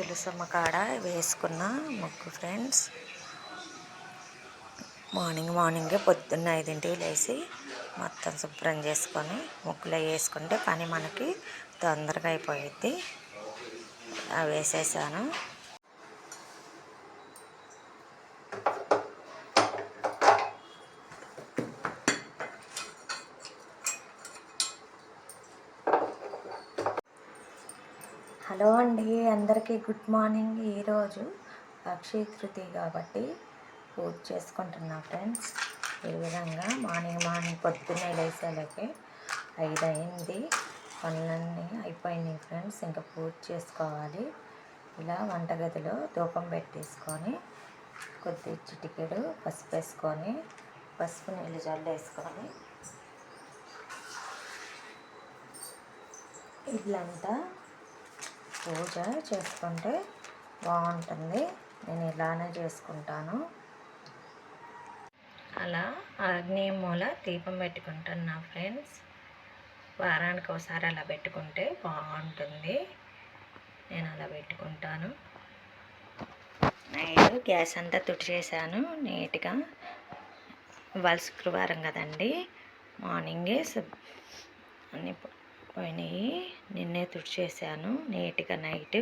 తులసమ్మ కాడ వేసుకున్న ముగ్గు ఫ్రెండ్స్ మార్నింగ్ మార్నింగే పొద్దున్న ఐదింటికి లేచి మొత్తం శుభ్రం చేసుకొని ముగ్గులో వేసుకుంటే పని మనకి తొందరగా అయిపోయిద్ది. అవి వేసేసాను. హలో అండి అందరికీ గుడ్ మార్నింగ్. ఈరోజు అక్షయ తృతీయ కాబట్టి పూజ చేసుకుంటున్నా ఫ్రెండ్స్. ఈ విధంగా మార్నింగ్ మార్నింగ్ పొద్దున్నే లేసేలాగే ఐదు అయింది పనులన్నీ అయిపోయినాయి ఫ్రెండ్స్. ఇంకా పూజ చేసుకోవాలి. ఇలా వంటగదిలో ధూపం పెట్టేసుకొని కొద్ది చిటికెడు పసుపు వేసుకొని పసుపు నీళ్ళు జల్లేసుకొని ఇల్లంతా పూజ చేసుకుంటే బాగుంటుంది. నేను ఇలానే చేసుకుంటాను. అలా ఆగ్నేయ మూల దీపం పెట్టుకుంటాను నా ఫ్రెండ్స్. వారానికి ఒకసారి అలా పెట్టుకుంటే బాగుంటుంది. నేను అలా పెట్టుకుంటాను. నైట్ గ్యాస్ అంతా తుడిచేసాను నీట్గా ఇవాళ శుక్రవారం కదండి. మార్నింగే అన్ని పోయినాయి నిన్నే తుడిచేసాను నీట్గా నైట్